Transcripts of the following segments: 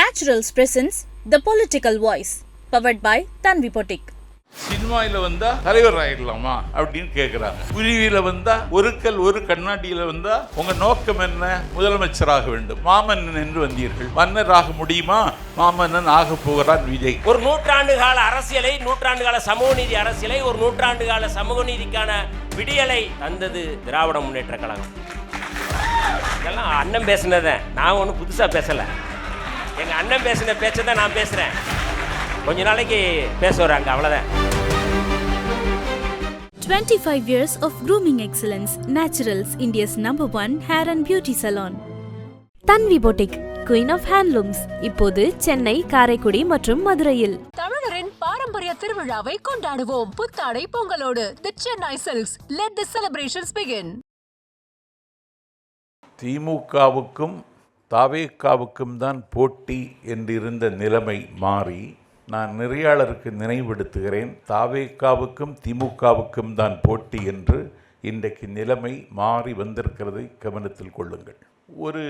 Naturals presents The Political Voice, powered by Tanvi Potik. சினிமாவில் வந்தா தலைவர் ஆயிடலாமா அப்படின்னு கேட்குறாங்க குருவியில் வந்தா ஒரு கல் ஒரு கண்ணாடியில் வந்தா உங்க நோக்கம் என்ன? முதலமைச்சராக வேண்டும். மாமன்னன் என்று வந்தீர்கள். மன்னராக முடியுமா? மாமன்னன் ஆக போகிறான் விஜய். ஒரு நூற்றாண்டு கால அரசியலை நூற்றாண்டு கால சமூக நீதி அரசியலை ஒரு நூற்றாண்டு கால சமூக நீதிக்கான விடியலை தந்தது திராவிட முன்னேற்ற கழகம். இதெல்லாம் அண்ணன் பேசினதான் நான் ஒன்றும் புதுசாக பேசலை. எங்கள் அண்ணன் பேசின பேச்சை தான் நான் பேசுகிறேன் கொஞ்ச நாளைக்கு பேச வராங்க அவ்வளோதான் 25 years of grooming excellence. Naturals, India's number one hair and beauty salon. Tanvi Potik, Queen of Handlooms. இப்போது சென்னை காரைக்குடி மற்றும் மதுரையில் தமிழரின் பாரம்பரிய திருவிழாவை கொண்டாடுவோம் புத்தாடை பொங்கலோடு the Chennai silks let the celebrations begin திமுகவுக்கும் தாவேக்காவுக்கும் தான் போட்டி என்றிருந்த நிலைமை மாறி நான் நிறையாளருக்கு நினைவுபடுத்துகிறேன். தாவேக்காவுக்கும் திமுகவுக்கும் தான் போட்டி என்று இன்றைக்கு நிலைமை மாறி வந்திருக்கிறதை கவனத்தில் கொள்ளுங்கள். ஒரு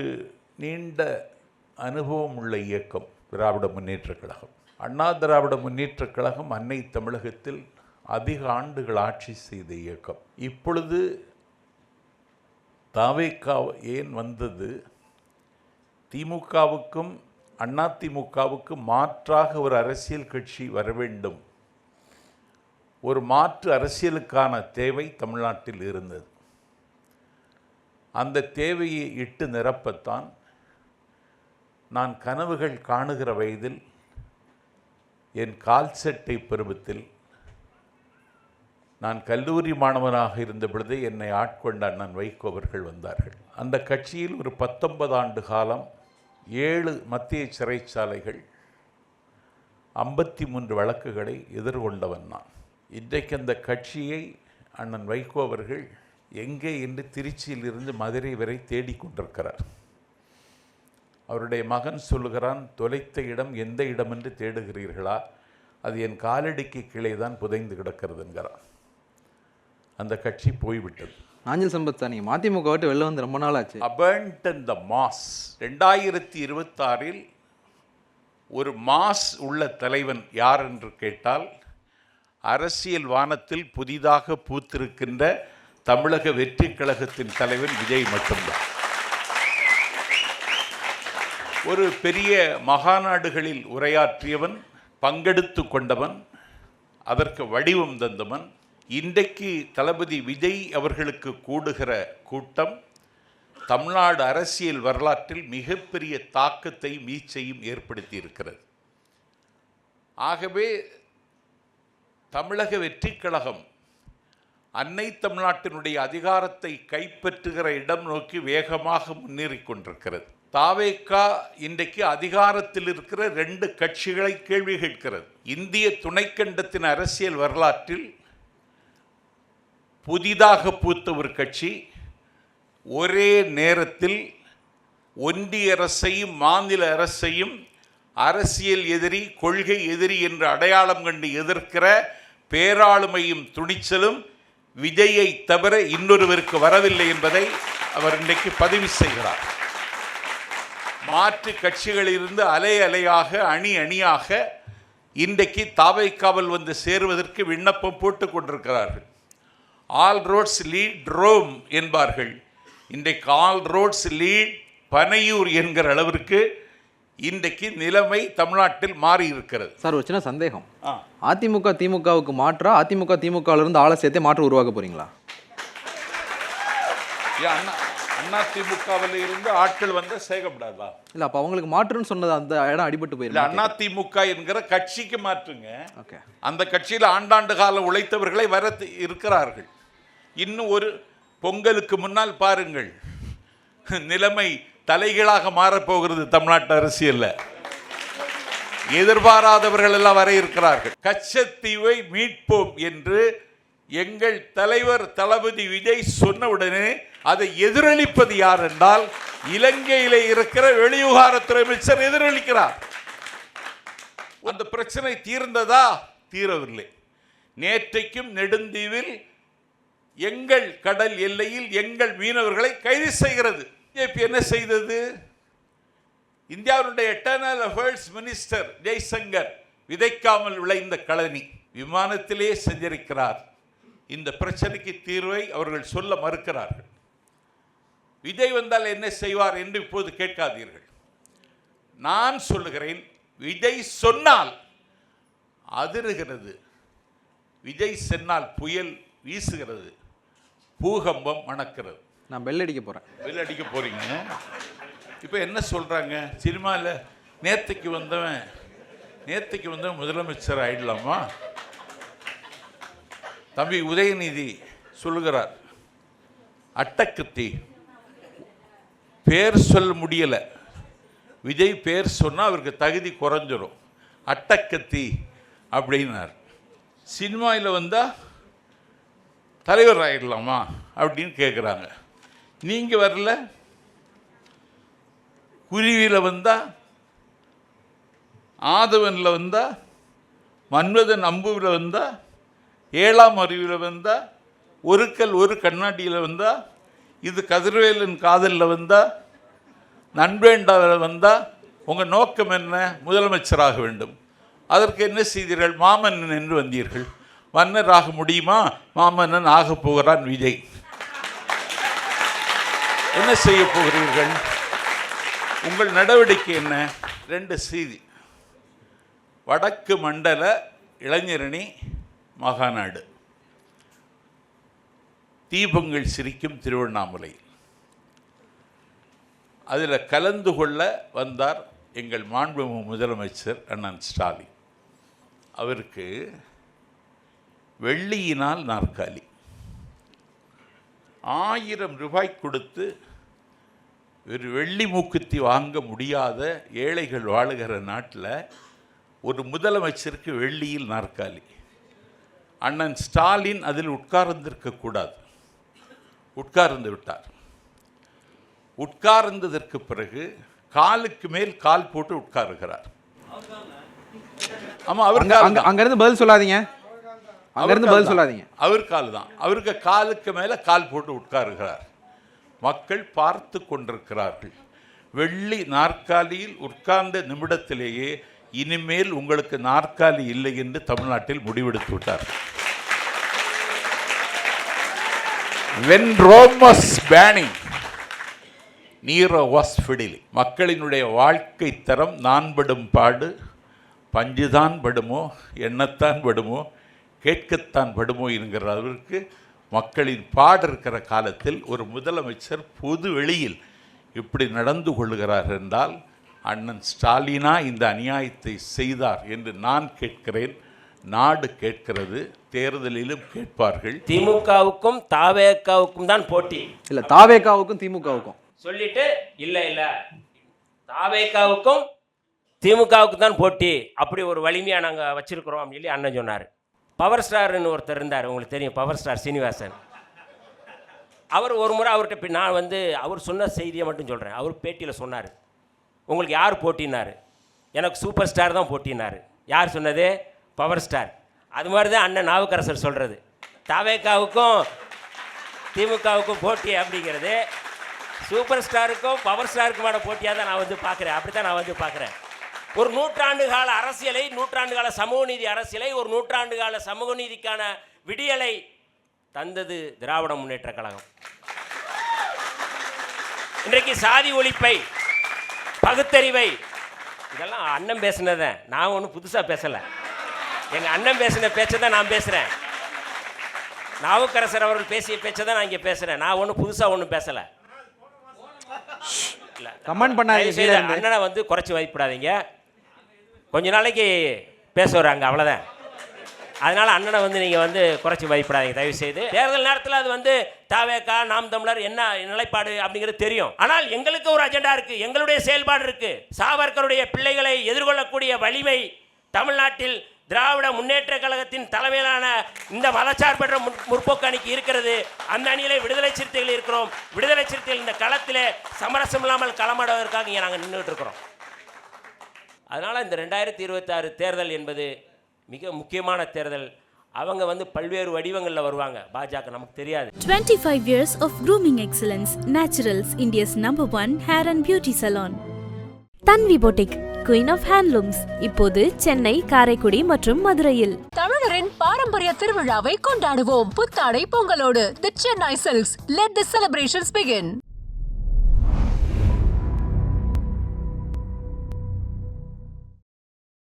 நீண்ட அனுபவம் உள்ள இயக்கம் திராவிட முன்னேற்றக் கழகம். அண்ணா திராவிட முன்னேற்றக் கழகம் அன்னை தமிழகத்தில் அதிக ஆண்டுகள் ஆட்சி செய்த இயக்கம். இப்பொழுது தாவேக்கா ஏன் வந்தது? திமுகவுக்கும் அண்ணா திமுகவுக்கும் மாற்றாக ஒரு அரசியல் கட்சி வர வேண்டும். ஒரு மாற்று அரசியலுக்கான தேவை தமிழ்நாட்டில் இருந்தது. அந்த தேவையை இட்டு நிரப்பத்தான் நான் கனவுகள் காணுகிற வயதில் என் கால் சட்டை பருவத்தில் நான் கல்லூரி மாணவனாக இருந்த பொழுதே என்னை ஆட்கொண்ட அண்ணன் வைகோ அவர்கள் வந்தார்கள். அந்த கட்சியில் ஒரு பத்தொன்பது ஆண்டு காலம் ஏழு மத்திய சிறைச்சாலைகள் ஐம்பத்தி மூன்று வழக்குகளை எதிர்கொண்டவன் நான். இன்றைக்கு அந்த கட்சியை அண்ணன் வைகோ அவர்கள் எங்கே என்று திருச்சியிலிருந்து மதுரை வரை தேடிக்கொண்டிருக்கிறார் அவருடைய மகன் சொல்லுகிறான் தொலைத்த இடம் எந்த இடம் என்று தேடுகிறீர்களா? அது என் காலடிக்கு கீழே தான் புதைந்து கிடக்கிறது என்கிறான். அந்த கட்சி போய்விட்டது. நாஞ்சல் சம்பத் சார் நீங்கள் மதிமுக விட்டு வெளில வந்து ரொம்ப நாள் ஆச்சு அபண்டன் த மாஸ் ரெண்டாயிரத்தி இருபத்தாறில் ஒரு மாஸ் உள்ள தலைவன் யார் என்று கேட்டால் அரசியல் வானத்தில் புதிதாக பூத்திருக்கின்ற தமிழக வெற்றி கழகத்தின் தலைவன் விஜய் மட்டும்தான். ஒரு பெரிய மகாநாடுகளில் உரையாற்றியவன் பங்கெடுத்து கொண்டவன் அதற்கு வடிவம் தந்தவன் இன்றைக்கு தளபதி விஜய் அவர்களுக்கு கூடுகிற கூட்டம் தமிழ்நாடு அரசியல் வரலாற்றில் மிகப்பெரிய தாக்கத்தை மீச்சையும் ஏற்படுத்தி இருக்கிறது ஆகவே தமிழக வெற்றிக் கழகம் அன்னை தமிழ்நாட்டினுடைய அதிகாரத்தை கைப்பற்றுகிற இடம் நோக்கி வேகமாக முன்னேறிக் கொண்டிருக்கிறது. தாவேக்கா இன்றைக்கு அதிகாரத்தில் இருக்கிற ரெண்டு கட்சிகளை கேள்வி கேட்கிறது. இந்திய துணைக்கண்டத்தின் அரசியல் வரலாற்றில் புதிதாக பூத்த ஒரு கட்சி ஒரே நேரத்தில் ஒன்றிய அரசையும் மாநில அரசையும் அரசியல் எதிரி கொள்கை எதிரி என்று அடையாளம் கண்டு எதிர்க்கிற பேராளுமையும் துணிச்சலும் விஜயை தவிர இன்னொருவருக்கு வரவில்லை என்பதை அவர் இன்றைக்கு பதிவு செய்கிறார். மாற்று கட்சிகளிலிருந்து அலை அலையாக அணி அணியாக இன்றைக்கு தாவைக்காவல் வந்து சேருவதற்கு விண்ணப்பம் போட்டுக் கொண்டிருக்கிறார்கள். ஆல் ரோட்ஸ் லீட் ரோம் என்பார்கள். இன்றைக்கு ஆல் ரோட்ஸ் லீட் பனையூர் என்கிற அளவிற்கு இன்றைக்கு நிலைமை தமிழ்நாட்டில் மாறி இருக்கிறது சார் ஒரு சின்ன சந்தேகம். அதிமுக திமுகவுக்கு மாற்றா அதிமுக திமுகல இருந்து ஆளை சேர்த்தே மாற்று உருவாக்க போறீங்களா? அண்ணா அண்ணா திமுகவில் இருந்து ஆட்கள் வந்து சேர்க்கப்படாதா இல்ல அப்ப அவங்களுக்கு மாற்றுன்னு சொன்னது அந்த இடம் அடிபட்டு போயிருக்கு அண்ணா திமுக என்கிற கட்சிக்கு மாற்றுங்க. ஓகே. அந்த கட்சியில் ஆண்டாண்டு காலம் உழைத்தவர்களை வர இருக்கிறார்கள். இன்னும் ஒரு பொங்கலுக்கு முன்னால் பாருங்கள். நிலைமை தலைகீழாக மாறப்போகிறது தமிழ்நாட்டு அரசியலில். எதிர்பாராதவர்கள் எல்லாம் வர இருக்கிறார்கள். கச்சத்தீவை மீட்போம் என்று எங்கள் தலைவர் தளபதி விஜய் சொன்னவுடனே அதை எதிரொலிப்பது யார் என்றால் இலங்கையில் இருக்கிற வெளிவிவகாரத்துறை அமைச்சர் எதிரொலிக்கிறார். அந்த பிரச்சனை தீர்ந்ததா? தீரவில்லை. நேற்றைக்கும் நெடுந்தீவில் எங்கள் கடல் எல்லையில் எங்கள் மீனவர்களை கைது செய்கிறது. பிஜேபி என்ன செய்தது? இந்தியாவினுடைய எட்டர்னல் அஃபேர்ஸ் மினிஸ்டர் ஜெய்சங்கர் விதைக்காமல் விளைந்த கழனி விமானத்திலே செஞ்சிருக்கிறார் இந்த பிரச்சனைக்கு தீர்வை அவர்கள் சொல்ல மறுக்கிறார்கள். விஜய் வந்தால் என்ன செய்வார் என்று இப்போது கேட்காதீர்கள். நான் சொல்லுகிறேன் விஜய் சொன்னால் அதிருகிறது. விஜய் சென்னால் புயல் வீசுகிறது. பூகம்பம் மணக்கிறது. நான் பெல் அடிக்க போகிறேன் வெளில அடிக்க போறீங்க. இப்போ என்ன சொல்றாங்க? சினிமாவில் நேத்துக்கு வந்தவன் நேத்துக்கு வந்தவன் முதலமைச்சர் ஆயிடலாமா? தம்பி உதயநிதி சொல்லுகிறார் அட்டக்கத்தி பேர் சொல்ல முடியல. விஜய் பேர் சொன்னால் அவருக்கு தகுதி குறைஞ்சிரும். அட்டக்கத்தி அப்படின்னார். சினிமாவில் வந்தால் தலைவர் ஆயிடலாமா அப்படின்னு கேட்குறாங்க நீங்கள் வரல? குருவியில் வந்தால் ஆதவனில் வந்தால் மன்மதன் அம்புவில் வந்தால் ஏழாம் அறிவில் வந்தால் ஒரு கல் ஒரு கண்ணாடியில் வந்தால் இது கதிர்வேலன் காதலில் வந்தால் நண்பேண்டாவில் வந்தால் உங்கள் நோக்கம் என்ன? முதலமைச்சராக வேண்டும். அதற்கு என்ன செய்தீர்கள்? மாமன் என்று வந்தீர்கள். மன்னர் ஆக முடியுமா? மாமன்னன் ஆக போகிறான் விஜய் என்ன செய்ய போகிறீர்கள்? உங்கள் நடவடிக்கை என்ன? ரெண்டு செய்தி. வடக்கு மண்டல இளைஞரணி மகாநாடு. தீபங்கள் சிரிக்கும் திருவண்ணாமலை. அதில் கலந்து கொள்ள வந்தார் எங்கள் மாண்புமிகு முதலமைச்சர் அண்ணன் ஸ்டாலின். அவருக்கு வெள்ளியினால் நாற்காலி. ஆயிரம் ரூபாய் கொடுத்து ஒரு வெள்ளி மூக்குத்தி வாங்க முடியாத ஏழைகள் வாழுகிற நாட்டில் ஒரு முதலமைச்சருக்கு வெள்ளியில் நாற்காலி. அண்ணன் ஸ்டாலின் அதில் உட்கார்ந்திருக்க கூடாது. உட்கார்ந்து விட்டார். உட்கார்ந்ததற்கு பிறகு காலுக்கு மேல் கால் போட்டு உட்காருகிறார். ஆமா அவர். அங்கேருந்து பதில் சொல்லாதீங்க. அங்கேருந்து பதில் சொல்லாதீங்க. அவர் கால் தான் அவருக்கு காலுக்கு மேலே கால் போட்டு உட்காருகிறார். மக்கள் பார்த்து கொண்டிருக்கிறார்கள். வெள்ளி நாற்காலியில் உட்கார்ந்த நிமிடத்திலேயே இனிமேல் உங்களுக்கு நாற்காலி இல்லை என்று தமிழ்நாட்டில் முடிவெடுத்து விட்டார். When Rome's burning Nero was fiddling மக்களினுடைய வாழ்க்கை தரம் நான் படும் பாடு பஞ்சுதான் படுமோ எண்ணத்தான் படுமோ கேட்கத்தான் படுமோ என்கிற அளவிற்கு மக்களின் பாடு இருக்கிற காலத்தில் ஒரு முதலமைச்சர் பொது வெளியில் இப்படி நடந்து கொள்கிறார் என்றால் அண்ணன் ஸ்டாலினா இந்த அநியாயத்தை செய்தார் என்று நான் கேட்கிறேன் நாடு கேட்கிறது தேர்தலிலும் கேட்பார்கள். திமுகவுக்கும் தாவேக்காவுக்கும் தான் போட்டி. இல்ல தாவேகாவுக்கும் திமுகவுக்கும். சொல்லிட்டு இல்ல இல்ல. தாவேக்காவுக்கும் திமுகவுக்கும் தான் போட்டி. அப்படி ஒரு வலிமையா நாங்க வச்சிருக்கிறோம் அப்படின்னு சொல்லி அண்ணன் சொன்னார். பவர் ஸ்டார்னு ஒருத்தர் இருந்தார். உங்களுக்கு தெரியும் பவர் ஸ்டார் சீனிவாசன். அவர் ஒரு முறை அவர்கிட்ட போய் நான் வந்து அவர் சொன்ன செய்தியை மட்டும் சொல்கிறேன் அவர் பேட்டியில் சொன்னார். உங்களுக்கு யார் போட்டினார் எனக்கு சூப்பர் ஸ்டார் தான் போட்டினார் யார் சொன்னது? பவர் ஸ்டார் அது மாதிரி தான் அண்ணன் நாவுக்கரசர் சொல்கிறது தவேக்காவுக்கும் திமுகவுக்கும் போட்டி அப்படிங்கிறது. சூப்பர் ஸ்டாருக்கும் பவர் ஸ்டாருக்குமான போட்டியாக தான் நான் வந்து பார்க்குறேன். அப்படி தான் நான் வந்து பார்க்குறேன். ஒரு நூற்றாண்டு கால அரசியலை நூற்றாண்டு கால சமூக நீதி அரசியலை ஒரு நூற்றாண்டு கால சமூக நீதிக்கான விடியலை தந்தது திராவிட முன்னேற்ற கழகம். இன்றைக்கு சாதி ஒழிப்பை பகுத்தறிவை இதெல்லாம் அண்ணன் பேசினதான் நான் ஒன்றும் புதுசாக பேசலை. எங்கள் அண்ணன் பேசின பேச்சை தான் நான் பேசுகிறேன் நாவுக்கரசர் அவர்கள் பேசிய பேச்சை தான் நான் இங்கே பேசுகிறேன் நான் ஒன்றும் புதுசாக ஒன்றும் பேசலை. இல்லை கமெண்ட் பண்ணாதீங்க. அண்ணனை வந்து குறைச்சி வைப்படாதீங்க கொஞ்ச நாளைக்கு பேச வர்றாங்க அவ்வளோதான் அதனால் அண்ணனை வந்து நீங்கள் வந்து குறைச்சி மதிப்பிடாதீங்க தயவு செய்து தேர்தல் நேரத்தில் அது வந்து தாவேக்கா நாம் தமிழர் என்ன நிலைப்பாடு அப்படிங்கிறது தெரியும். ஆனால் எங்களுக்கு ஒரு அஜெண்டா இருக்குது எங்களுடைய செயல்பாடு இருக்குது சாவர்கருடைய பிள்ளைகளை எதிர்கொள்ளக்கூடிய வலிமை தமிழ்நாட்டில் திராவிட முன்னேற்ற கழகத்தின் தலைமையிலான இந்த மதச்சார்பற்ற முற்- முற்போக்கு அணிக்கு இருக்கிறது. அந்த அணியிலே விடுதலை சிறுத்தைகள் இருக்கிறோம். விடுதலை சிறுத்தைகள் இந்த களத்தில் சமரசம் இல்லாமல் களமாடுவதற்காக இங்கே நாங்கள் நின்றுட்டு இருக்கிறோம். அதனால் இந்த ரெண்டாயிரத்தி இருபத்தாறு தேர்தல் என்பது மிக முக்கியமான தேர்தல். அவங்க வந்து பல்வேறு வடிவங்களில் வருவாங்க. பாஜக நமக்கு தெரியாது. 25 years of grooming excellence. Naturals, India's number one hair and beauty salon. Tanvi boutique queen of handlooms இப்போது சென்னை காரைக்குடி மற்றும் மதுரையில். தமிழரின் பாரம்பரிய திருவிழாவை கொண்டாடுவோம். புத்தாடை பொங்கலோடு the Chennai silks let the celebrations begin